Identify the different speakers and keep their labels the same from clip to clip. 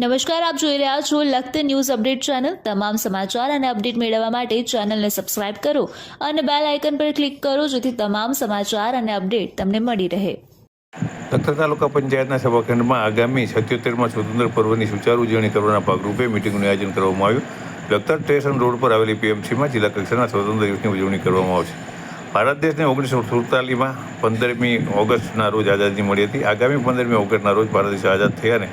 Speaker 1: નમસ્કાર, આપ જોઈ રહ્યા છો લખત ન્યૂઝ અપડેટ ચેનલ. તમામ સમાચાર અને અપડેટ મેળવવા માટે ચેનલને સબસ્ક્રાઇબ કરો અને બેલ આઇકન પર ક્લિક કરો, જેથી તમામ સમાચાર અને અપડેટ તમને મળી રહે.
Speaker 2: લખતર તાલુકા પંચાયતના સભાખંડમાં આગામી સત્યોતેરમાં સ્વતંત્ર પર્વની સુચારુ ઉજવણી કરવાના ભાગરૂપે મિટિંગનું આયોજન કરવામાં આવ્યું. લખતર સ્ટેશન રોડ પર આવેલી પીએમસીમાં જિલ્લા કક્ષાના સ્વતંત્ર દિવસની ઉજવણી કરવામાં આવશે. ભારત દેશને ઓગણીસો સુડતાલીસમાં પંદરમી ઓગસ્ટના રોજ આઝાદી મળી હતી. આગામી પંદરમી ઓગસ્ટના રોજ ભારત દેશ આઝાદ થયા અને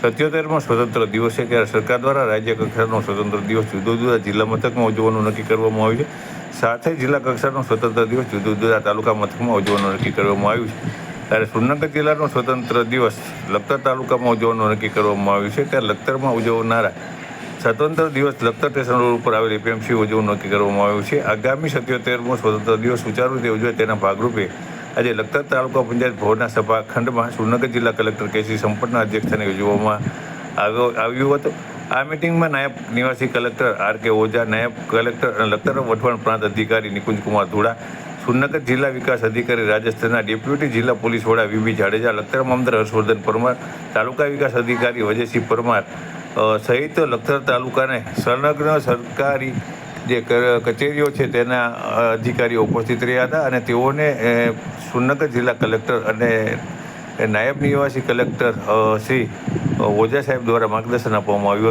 Speaker 2: સત્યોતેરમાં સ્વતંત્ર દિવસ છે ત્યારે સરકાર દ્વારા રાજ્ય કક્ષાનો સ્વતંત્ર દિવસ જુદા જુદા જિલ્લા મથકમાં ઉજવવાનું નક્કી કરવામાં આવ્યું છે. સાથે જિલ્લા કક્ષાનો સ્વતંત્ર દિવસ જુદા જુદા તાલુકા મથકમાં ઉજવવાનું નક્કી કરવામાં આવ્યું છે. ત્યારે સુરનગર જિલ્લાનો સ્વતંત્ર દિવસ લખતર તાલુકામાં ઉજવવાનું નક્કી કરવામાં આવ્યું છે. ત્યારે લખતરમાં ઉજવનારા સ્વતંત્ર દિવસ લખતર સ્ટેશન રોડ ઉપર આવેલી એપીએમસી ઉજવવાનું નક્કી કરવામાં આવ્યું છે. આગામી સત્યોતેરમો સ્વતંત્ર દિવસ સુચારુ રીતે ઉજવાય તેના ભાગરૂપે આજે લખતર તાલુકા પંચાયત ભવનના સભા ખંડમાં સુરનગર જિલ્લા કલેક્ટર કેસી સંપટના અધ્યક્ષસ્થાને યોજવામાં આવ્યો- આવ્યું હતું. આ મિટિંગમાં નાયબ નિવાસી કલેક્ટર આર કે ઓઝા, નાયબ કલેક્ટર અને લખતર વઢવાણ પ્રાંત અધિકારી નિકુંજકુમાર ધુડા, સુરનગર જિલ્લા વિકાસ અધિકારી રાજસ્થાનના ડેપ્યુટી જિલ્લા પોલીસ વડા વીબી જાડેજા, લખતર મામદાર હર્ષવર્ધન પરમાર, તાલુકા વિકાસ અધિકારી વજયસિંહ પરમાર સહિત લખતર તાલુકાને સંલગ્ન સરકારી જે કચેરીઓ છે તેના અધિકારીઓ ઉપસ્થિત રહ્યા હતા અને તેઓને સુરનગર જિલ્લા કલેક્ટર અને નાયબ નિવાસી કલેક્ટર શ્રી ઓઝા સાહેબ દ્વારા માર્ગદર્શન આપવામાં આવ્યું